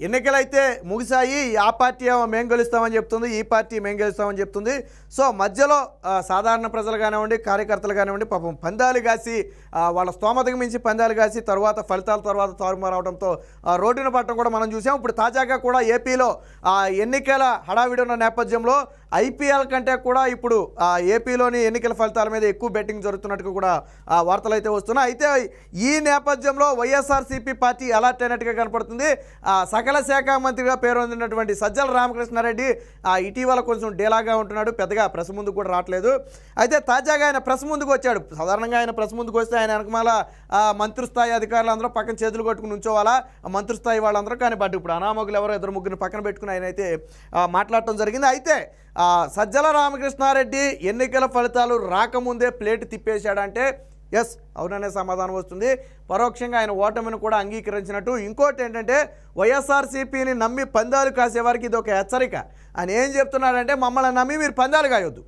ఎన్నికలైతే ముగిశాయి ఆ పార్టీ ఏమో మేము గెలుస్తామని చెప్తుంది ఈ పార్టీ మేము గెలుస్తామని చెప్తుంది. సో మధ్యలో సాధారణ ప్రజలు కానివ్వండి కార్యకర్తలు కానివ్వండి పాపం పందాలు కాసి వాళ్ళ స్తోమతకు మించి పందాలు కాసి తర్వాత ఫలితాల తర్వాత తారుమారు అవడంతో ఆ, రోడ్డున పట్టడం కూడా మనం చూసాం. ఇప్పుడు తాజాగా కూడా ఏపీలో ఎన్నికల హడావిడి ఉన్న నేపథ్యంలో ఐపీఎల్ కంటే కూడా ఇప్పుడు ఆ, ఏపీలోని ఎన్నికల ఫలితాల మీద ఎక్కువ బెట్టింగ్ జరుగుతున్నట్టుగా కూడా వార్తలు అయితే వస్తున్నాయి. అయితే ఈ నేపథ్యంలో వైఎస్ఆర్సీపీ పార్టీ అలర్ట్ అయినట్టుగా కనపడుతుంది. ఆ, సకల శాఖ మంత్రిగా పేరొందినటువంటి సజ్జల రామకృష్ణారెడ్డి ఆ, ఇటీవల కొంచెం డేలాగా ఉంటున్నాడు పెద్దగా ప్రెస్ ముందుకు కూడా రావట్లేదు. అయితే తాజాగా ఆయన ప్రెస్ ముందుకు వచ్చాడు. సాధారణంగా ఆయన ప్రెస్ ముందుకు వస్తే ఆయన వెనకమాల ఆ, మంత్రి స్థాయి అధికారులు అందరూ పక్కన చేతులు కొట్టుకుని ఉంచోవాలా మంత్రి స్థాయి వాళ్ళందరూ కానీ బట్ ఇప్పుడు అనామకులు ఎవరో ఇద్దరు ముగ్గురిని పక్కన పెట్టుకుని ఆయన అయితే మాట్లాడటం జరిగింది. అయితే సజ్జల రామకృష్ణారెడ్డి ఎన్నికల ఫలితాలు రాకముందే ప్లేట్ తిప్పేశాడంటే ఎస్ అవుననే సమాధానం వస్తుంది. పరోక్షంగా ఆయన ఓటమిని కూడా అంగీకరించినట్టు. ఇంకోటి ఏంటంటే వైఎస్ఆర్సీపీని నమ్మి పందాలు కాసే వారికి ఇది ఒక హెచ్చరిక. ఆయన ఏం చెప్తున్నాడంటే మమ్మల్ని నమ్మి మీరు పందాలు కాయొద్దు.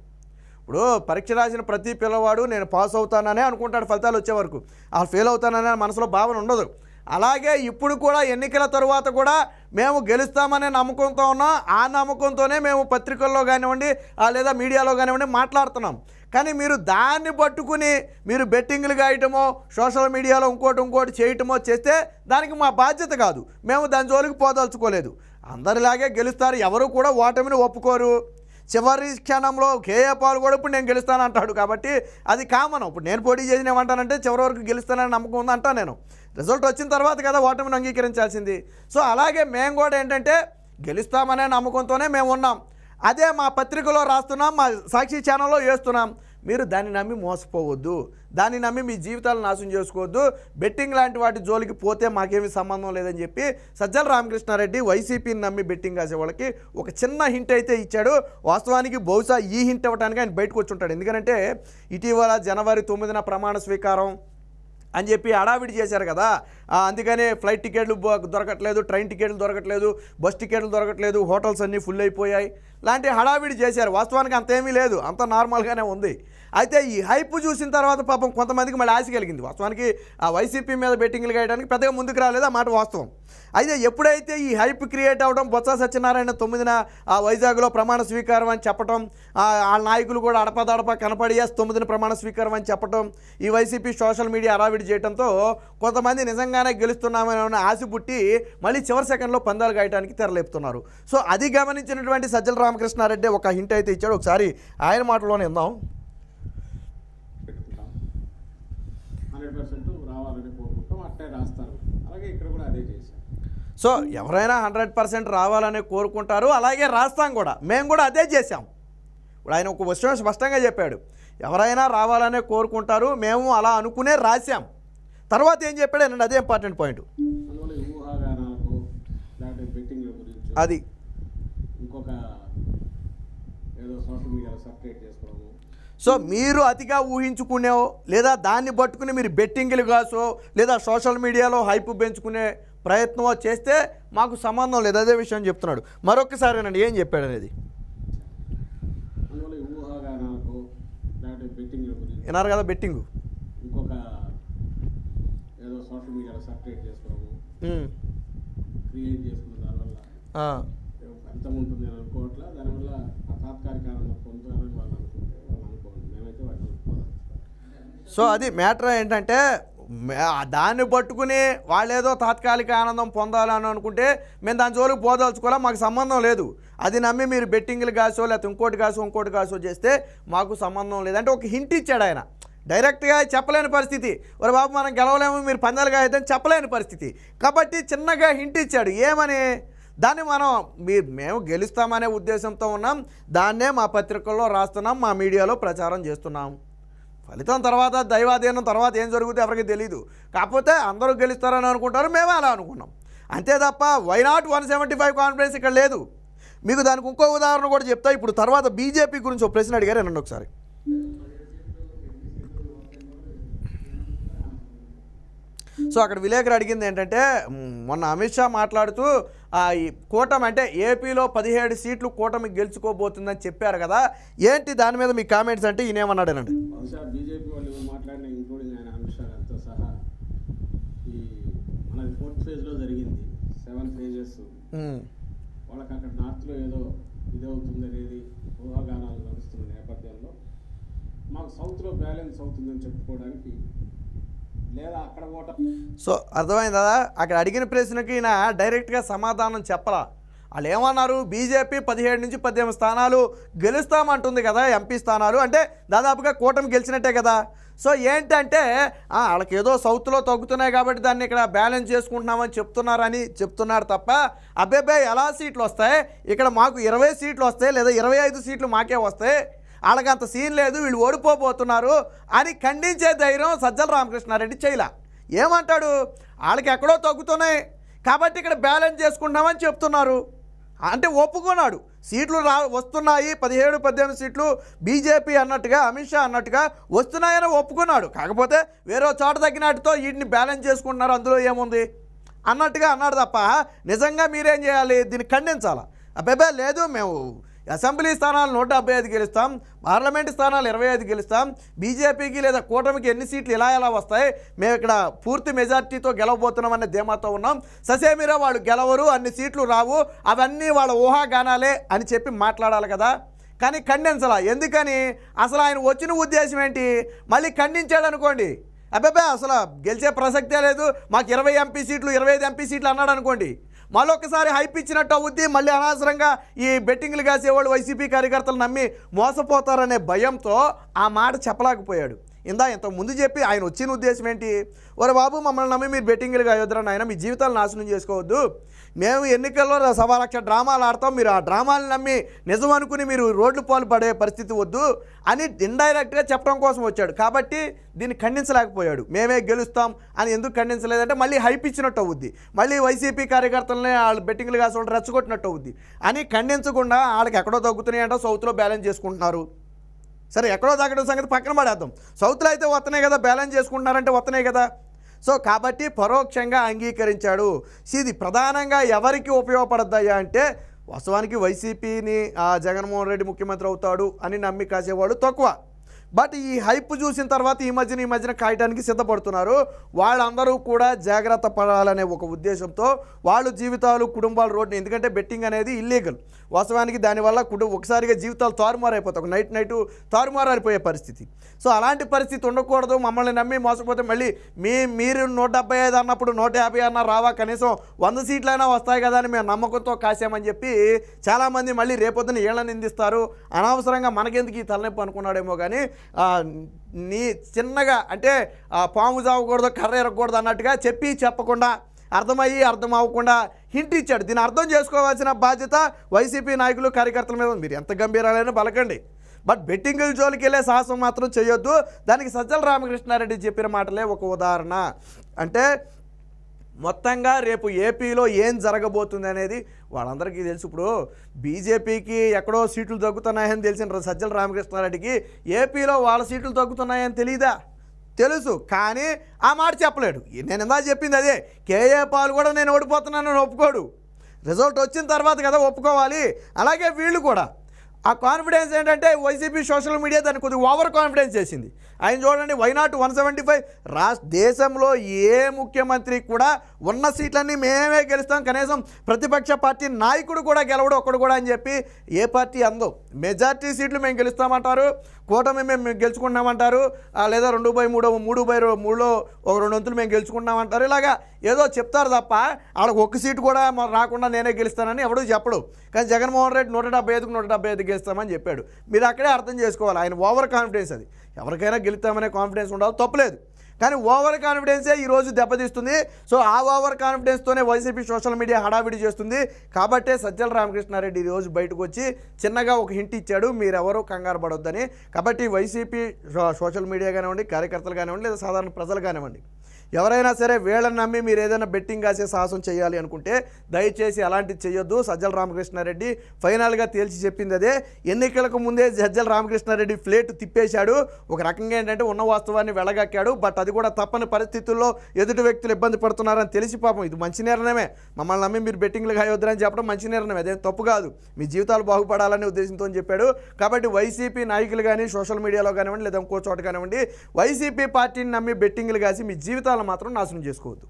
ఇప్పుడు పరీక్ష రాసిన ప్రతి పిల్లవాడు నేను పాస్ అవుతాననే అనుకుంటాడు ఫలితాలు వచ్చే వరకు. ఆ ఫెయిల్ అవుతాననే మనసులో భావన ఉండదు. అలాగే ఇప్పుడు కూడా ఎన్నికల తరువాత కూడా మేము గెలుస్తామనే నమ్మకంతో ఉన్నాం. ఆ నమ్మకంతోనే మేము పత్రికల్లో కానివ్వండి లేదా మీడియాలో కానివ్వండి మాట్లాడుతున్నాం. కానీ మీరు దాన్ని పట్టుకుని మీరు బెట్టింగ్లు గాయటమో సోషల్ మీడియాలో ఇంకోటి ఇంకోటి చేయటమో చేస్తే దానికి మా బాధ్యత కాదు. మేము దాని జోలికి పోదలుచుకోలేదు. అందరిలాగే గెలుస్తారు. ఎవరు కూడా ఓటమిని ఒప్పుకోరు. చివరి క్షణంలో కేఏ పాల్ కూడా ఇప్పుడు నేను గెలుస్తాను అంటాడు కాబట్టి అది కామన్. ఇప్పుడు నేను పోటీ చేసిన ఏమంటానంటే చివరి వరకు గెలుస్తానని నమ్మకం ఉంది అంటా నేను. రిజల్ట్ వచ్చిన తర్వాత కదా ఓటమిని అంగీకరించాల్సింది. సో అలాగే మేము కూడా ఏంటంటే గెలుస్తామనే నమ్మకంతోనే మేము ఉన్నాం. అదే మా పత్రికలో రాస్తున్నాం మా సాక్షి ఛానల్లో వేస్తున్నాం. మీరు దాన్ని నమ్మి మోసపోవద్దు. దాన్ని నమ్మి మీ జీవితాలు నాశనం చేసుకోవద్దు. బెట్టింగ్ లాంటి వాటి జోలికి పోతే మాకేమి సంబంధం లేదని చెప్పి సజ్జల రామకృష్ణారెడ్డి వైసీపీని నమ్మి బెట్టింగ్ కాసే వాళ్ళకి ఒక చిన్న హింట్ అయితే ఇచ్చాడు. వాస్తవానికి బహుశా ఈ హింట్ ఇవ్వడానికి ఆయన బయటకు వచ్చి ఉంటాడు ఎందుకంటే ఇటీవల జనవరి తొమ్మిదిన ప్రమాణ స్వీకారం అని చెప్పి హడావిడి చేశారు కదా. అందుకనే ఫ్లైట్ టికెట్లు దొరకట్లేదు ట్రైన్ టికెట్లు దొరకట్లేదు బస్ టికెట్లు దొరకట్లేదు హోటల్స్ అన్నీ ఫుల్ అయిపోయాయి. లాంటి హడావిడి చేశారు. వాస్తవానికి అంతేమీ లేదు. అంత నార్మల్గానే ఉంది. అయితే ఈ హైప్ చూసిన తర్వాత పాపం కొంతమందికి మళ్ళీ ఆశ కలిగింది. వాస్తవానికి ఆ వైసీపీ మీద బెట్టింగ్లు వేయడానికి పెద్దగా ముందుకు రాలేదు ఆ మాట వాస్తవం. అయితే ఎప్పుడైతే ఈ హైప్ క్రియేట్ అవ్వడం బొత్స సత్యనారాయణ తొమ్మిదిన ఆ వైజాగ్లో ప్రమాణ స్వీకారం అని చెప్పడం ఆ నాయకులు కూడా అడపదడప కనపడి తొమ్మిదిన ప్రమాణ స్వీకారం అని చెప్పడం ఈ వైసీపీ సోషల్ మీడియా అరావిడి చేయడంతో కొంతమంది నిజంగానే గెలుస్తున్నామని ఆశ పుట్టి మళ్ళీ చివరి సెకండ్లో పందాలు గాయటానికి తెరలేపుతున్నారు. సో అది గమనించినటువంటి సజ్జల రామకృష్ణారెడ్డి ఒక హింట్ అయితే ఇచ్చాడు. ఒకసారి ఆయన మాటలోనే ఇందాం చేశాం సో ఎవరైనా హండ్రెడ్ పర్సెంట్ రావాలని కోరుకుంటారు. అలాగే రాస్తాం కూడా. మేము కూడా అదే చేశాం. ఇప్పుడు ఆయన ఒక విషయం స్పష్టంగా చెప్పాడు. ఎవరైనా రావాలనే కోరుకుంటారు. మేము అలా అనుకునే రాశాం. తర్వాత ఏం చెప్పాడు? అండి అదే ఇంపార్టెంట్ పాయింట్ అది. ఇంకొక ఏదో సోషల్ మీడియాలో సపరేట్ చేసుకోవడము సో మీరు అతిగా ఊహించుకునేవో లేదా దాన్ని పట్టుకుని మీరు బెట్టింగ్లు కాసో లేదా సోషల్ మీడియాలో హైప్ పెంచుకునే ప్రయత్నమో చేస్తే మాకు సంబంధం లేదు. అదే విషయం చెప్తున్నాడు. మరొకసారేనండి ఏం చెప్పాడు అనేది విన్నారు కదా బెట్టింగ్? ఇంకొక ఏదో సోషల్ మీడియాలో సపరేట్ చేసుకోవడము. క్రియేట్ చేసుకున్న దానివల్ల. ఎంత ఉంటుంది అని అనుకోవట్లా దానివల్ల తాత్కాలిక ఆనందం పొందుతారని వాళ్ళు అనుకుంటే వాళ్ళు అనుకోండి. మేమైతే వాటిని సో అది మ్యాటర్ ఏంటంటే దాన్ని పట్టుకుని వాళ్ళేదో తాత్కాలిక ఆనందం పొందాలని అనుకుంటే మేము దాని జోలికి పోదలుచుకోవాలా? మాకు సంబంధం లేదు. అది నమ్మి మీరు బెట్టింగ్లు కాసో లేకపోతే ఇంకోటి కాసో ఇంకోటి కాసో చేస్తే మాకు సంబంధం లేదంటే ఒక హింట్ ఇచ్చాడు ఆయన. డైరెక్ట్గా చెప్పలేని పరిస్థితి. ఒరే బాబు మనం గెలవలేము మీరు పందాలుగా అయితే చెప్పలేని పరిస్థితి. కాబట్టి చిన్నగా హింట్ ఇచ్చాడు. ఏమని? దాన్ని మనం మీ మేము గెలుస్తామనే ఉద్దేశంతో ఉన్నాం. దాన్నే మా పత్రికల్లో రాస్తున్నాం మా మీడియాలో ప్రచారం చేస్తున్నాం. ఫలితం తర్వాత దైవాధీనం తర్వాత ఏం జరుగుతుందో ఎవరికి తెలియదు కాకపోతే అందరూ గెలుస్తారని అనుకుంటారు మేమే అలా అనుకున్నాం. అంతే తప్ప why not one seventy five confidence ఇక్కడ లేదు. మీకు దానికి ఇంకో ఉదాహరణ కూడా చెప్తా. ఇప్పుడు తర్వాత బీజేపీ గురించి ఒక ప్రశ్న అడిగారు నన్ను ఒకసారి. సో అక్కడ విలేకరు అడిగింది ఏంటంటే మొన్న అమిత్ షా మాట్లాడుతూ కూటమి అంటే ఏపీలో పదిహేడు సీట్లు కూటమి గెలుచుకోబోతుందని చెప్పారు కదా. ఏంటి దాని మీద మీ కామెంట్స్ అంటే ఈయనేమన్నాడేనండి బీజేపీ వాళ్ళు మాట్లాడిన ఇంక్లూడింగ్ ఆయన అమిత్ షా గారితో సహా ఈ మనది ఫోర్త్ ఫేజ్లో జరిగింది. Seven phases. వాళ్ళకి అక్కడ నార్త్లో ఏదో ఇదవుతుంది అనేది ఊహాగానాలు నడుస్తున్న నేపథ్యంలో మాకు సౌత్లో బ్యాలెన్స్ అవుతుందని చెప్పుకోవడానికి సో అర్థమైందా అక్కడ అడిగిన ప్రశ్నకి నా డైరెక్ట్గా సమాధానం చెప్పరా వాళ్ళు ఏమన్నారు బీజేపీ పదిహేడు నుంచి పద్దెనిమిది స్థానాలు గెలుస్తామంటుంది కదా ఎంపీ స్థానాలు. అంటే దాదాపుగా కూటమి గెలిచినట్టే కదా. సో ఏంటంటే వాళ్ళకి ఏదో సౌత్లో తగ్గుతున్నాయి కాబట్టి దాన్ని ఇక్కడ బ్యాలెన్స్ చేసుకుంటున్నామని చెప్తున్నారని చెప్తున్నారు తప్ప అబ్బాయి ఎలా సీట్లు వస్తాయి? ఇక్కడ మాకు ఇరవై సీట్లు వస్తాయి లేదా ఇరవై ఐదు సీట్లు మాకే వస్తాయి? వాళ్ళకి అంత సీన్ లేదు వీళ్ళు ఓడిపోబోతున్నారు అని ఖండించే ధైర్యం సజ్జల రామకృష్ణారెడ్డి చేయలే. ఏమంటాడు? వాళ్ళకి ఎక్కడో తగ్గుతున్నాయి. కాబట్టి ఇక్కడ బ్యాలెన్స్ చేసుకుంటున్నామని చెప్తున్నారు. అంటే ఒప్పుకున్నాడు. సీట్లు రా వస్తున్నాయి పదిహేడు పద్దెనిమిది సీట్లు బీజేపీ అన్నట్టుగా అమిత్ షా అన్నట్టుగా వస్తున్నాయని ఒప్పుకున్నాడు. కాకపోతే వేరే చోట తగ్గినట్టుతో వీటిని బ్యాలెన్స్ చేసుకుంటున్నారు. అందులో ఏముంది? అన్నట్టుగా అన్నాడు తప్ప నిజంగా మీరేం చేయాలి? దీన్ని ఖండించాలా? అబ్బాయి లేదు మేము అసెంబ్లీ స్థానాలు నూట డెబ్బై ఐదు గెలుస్తాం పార్లమెంట్ స్థానాలు ఇరవై ఐదు గెలుస్తాం బీజేపీకి లేదా కూటమికి ఎన్ని సీట్లు ఇలా ఎలా వస్తాయి మేము ఇక్కడ పూర్తి మెజార్టీతో గెలవబోతున్నాం అనే ధీమాతో ఉన్నాం. ససేమిరా వాళ్ళు గెలవరు అన్ని సీట్లు రావు అవన్నీ వాళ్ళ ఊహాగానాలే అని చెప్పి మాట్లాడాలి కదా. కానీ ఖండించాల ఎందుకని? అసలు ఆయన వచ్చిన ఉద్దేశం ఏంటి? మళ్ళీ ఖండించాడు అనుకోండి. అబ్బాబే అసలు గెలిచే ప్రసక్తే లేదు మాకు ఇరవై ఎంపీ సీట్లు ఇరవై ఐదు ఎంపీ సీట్లు అన్నాడు అనుకోండి. మరొకసారి హైప్ ఇచ్చినట్టు అవుద్ది. మళ్ళీ అనవసరంగా ఈ బెట్టింగ్లు కాసేవాళ్ళు వైసీపీ కార్యకర్తలు నమ్మి మోసపోతారనే భయంతో ఆ మాట చెప్పలేకపోయాడు. ఇందా ఇంత ముందు చెప్పి ఆయన వచ్చిన ఉద్దేశం ఏంటి? ఒరే బాబు మమ్మల్ని నమ్మి మీరు బెట్టింగ్లు కాయొద్దురా నాయన మీ జీవితాలు నాశనం చేసుకోవద్దు. మేము ఎన్నికల్లో సవా లక్ష డ్రామాలు ఆడతాం మీరు ఆ డ్రామాలు నమ్మి నిజం అనుకుని మీరు రోడ్లు పాలు పడే పరిస్థితి వద్దు అని ఇండైరెక్ట్గా చెప్పడం కోసం వచ్చాడు. కాబట్టి దీన్ని ఖండించలేకపోయాడు. మేమే గెలుస్తాం అని ఎందుకు ఖండించలేదంటే మళ్ళీ హైప్ ఇచ్చినట్టు అవుద్ది. మళ్ళీ వైసీపీ కార్యకర్తలనే వాళ్ళు బెట్టింగ్లు కాసి రెచ్చగొట్టినట్టు అవుద్ది. అని ఖండించకుండా వాళ్ళకి ఎక్కడో తగ్గుతున్నాయంట సౌత్లో బ్యాలెన్స్ చేసుకుంటున్నారు. సరే ఎక్కడో తాగడం సంగతి పక్కన పడేద్దాం. సౌత్లో అయితే వస్తున్నాయి కదా బ్యాలెన్స్ చేసుకుంటున్నారంటే వస్తున్నాయి కదా. సో కాబట్టి పరోక్షంగా అంగీకరించాడు. ఇది ప్రధానంగా ఎవరికి ఉపయోగపడద్దయ్యా అంటే వాస్తవానికి వైసీపీని ఆ, జగన్మోహన్ రెడ్డి ముఖ్యమంత్రి అవుతాడు అని నమ్మి కాసేవాళ్ళు తక్కువ. బట్ ఈ హైప్ చూసిన తర్వాత ఈ మధ్యన ఈ మధ్యన కాయటానికి సిద్ధపడుతున్నారు. వాళ్ళందరూ కూడా జాగ్రత్త పడాలనే ఒక ఉద్దేశంతో వాళ్ళు జీవితాలు కుటుంబాలు రోడ్డు ఎందుకంటే బెట్టింగ్ అనేది ఇల్లీగల్. వాస్తవానికి దానివల్ల కుటుంబం ఒకసారిగా జీవితాలు తారుమారైపోతాయి. ఒక నైట్ నైట్ తారుమారైపోయే పరిస్థితి. సో అలాంటి పరిస్థితి ఉండకూడదు. మమ్మల్ని నమ్మి మోసపోతే మళ్ళీ మీ మీరు నూట డెబ్బై ఐదు అన్నప్పుడు నూట యాభై అన్న రావా? కనీసం వంద సీట్లైనా వస్తాయి కదా అని మేము నమ్మకంతో కాసామని చెప్పి చాలామంది మళ్ళీ రేపొద్దున ఏళ్ళ నిందిస్తారు. అనవసరంగా మనకెందుకు ఈ తలనొప్పి అనుకున్నాడేమో కానీ నీ చిన్నగా అంటే పాము చావకూడదు కర్ర ఎరగకూడదు అన్నట్టుగా చెప్పి చెప్పకుండా అర్థమయ్యి అర్థం అవ్వకుండా హింట్ ఇచ్చాడు. దీన్ని అర్థం చేసుకోవాల్సిన బాధ్యత వైసీపీ నాయకులు కార్యకర్తల మీద మీరు ఎంత గంభీరాలైనా బలకండి బట్ బెట్టింగుల జోలికి వెళ్ళే సాహసం మాత్రం చేయొద్దు. దానికి సజ్జల రామకృష్ణారెడ్డి చెప్పిన మాటలే ఒక ఉదాహరణ. అంటే మొత్తంగా రేపు ఏపీలో ఏం జరగబోతుంది అనేది వాళ్ళందరికీ తెలుసు. ఇప్పుడు బీజేపీకి ఎక్కడో సీట్లు తగ్గుతున్నాయని తెలిసిన సజ్జల రామకృష్ణారెడ్డికి ఏపీలో వాళ్ళ సీట్లు తగ్గుతున్నాయని తెలియదా తెలుసు కానీ ఆ మాట చెప్పలేడు. నేను ఇందా చెప్పింది అదే. కేఏ పాలు కూడా నేను ఓడిపోతున్నానని ఒప్పుకోడు. రిజల్ట్ వచ్చిన తర్వాత కదా ఒప్పుకోవాలి. అలాగే వీళ్ళు కూడా. ఆ కాన్ఫిడెన్స్ ఏంటంటే వైసీపీ సోషల్ మీడియా దాన్ని కొద్దిగా ఓవర్ కాన్ఫిడెన్స్ చేసింది. ఆయన చూడండి వైనాట్ వన్ సెవెంటీ ఫైవ్ రాష్ట్ర దేశంలో ఏ ముఖ్యమంత్రి కూడా ఉన్న సీట్లన్నీ మేమే గెలుస్తాం. కనీసం ప్రతిపక్ష పార్టీ నాయకుడు కూడా గెలవడు ఒక్కడు కూడా అని చెప్పి ఏ పార్టీ అందో. మెజార్టీ సీట్లు మేము గెలుస్తామంటారు. కూటమి మేము గెలుచుకున్నామంటారు లేదా రెండు బై మూడో మూడు బై రో- మూడులో ఒక రెండు వంతులు మేము గెలుచుకున్నామంటారు. ఇలాగా ఏదో చెప్తారు తప్ప వాళ్ళకి ఒక్క సీటు కూడా రాకుండా నేనే గెలుస్తానని ఎవడూ చెప్పడు. కానీ జగన్మోహన్ రెడ్డి నూట డెబ్బై ఐదుకు నూట డెబ్బై ఐదు గెలుస్తామని చెప్పాడు. మీరు అక్కడే అర్థం చేసుకోవాలి. ఆయన ఓవర్ కాన్ఫిడెన్స్ అది. ఎవరికైనా గెలుస్తామనే కాన్ఫిడెన్స్ ఉండాలి తప్పలేదు. కానీ ఓవర్ కాన్ఫిడెన్సే ఈరోజు దెబ్బతీస్తుంది. సో ఆ ఓవర్ కాన్ఫిడెన్స్తోనే వైసీపీ సోషల్ మీడియా హడావిడి చేస్తుంది. కాబట్టే సజ్జల రామకృష్ణారెడ్డి ఈరోజు బయటకు వచ్చి చిన్నగా ఒక హింట్ ఇచ్చాడు. మీరెవరూ కంగారు పడొద్దని. కాబట్టి వైసీపీ సోషల్ మీడియా కానివ్వండి కార్యకర్తలు కానివ్వండి లేదా సాధారణ ప్రజలు కానివ్వండి ఎవరైనా సరే వీళ్ళని నమ్మి మీరు ఏదైనా బెట్టింగ్ కాసే సాహసం చేయాలి అనుకుంటే దయచేసి అలాంటిది చేయొద్దు. సజ్జల రామకృష్ణారెడ్డి ఫైనల్గా తేల్చి చెప్పింది అదే. ఎన్నికలకు ముందే సజ్జల రామకృష్ణారెడ్డి ప్లేట్ తిప్పేశాడు. ఒక రకంగా ఏంటంటే ఉన్న వాస్తవాన్ని వెళ్ళగక్కాడు బట్ అది కూడా తప్పని పరిస్థితుల్లో ఎదుటి వ్యక్తులు ఇబ్బంది పడుతున్నారని తెలిసి పాపం ఇది మంచి నిర్ణయమే. మమ్మల్ని నమ్మి మీరు బెట్టింగ్లు కాయొద్దని చెప్పడం మంచి నిర్ణయం అదేం తప్పు కాదు. మీ జీవితాలు బాగుపడాలనే ఉద్దేశంతో చెప్పాడు. కాబట్టి వైసీపీ నాయకులు కానీ సోషల్ మీడియాలో కానివ్వండి లేదా ఇంకో చోట కానివ్వండి వైసీపీ పార్టీని నమ్మి బెట్టింగ్లు కాసి మీ జీవితాలు మాత్రం నాశనం చేసుకోవద్దు.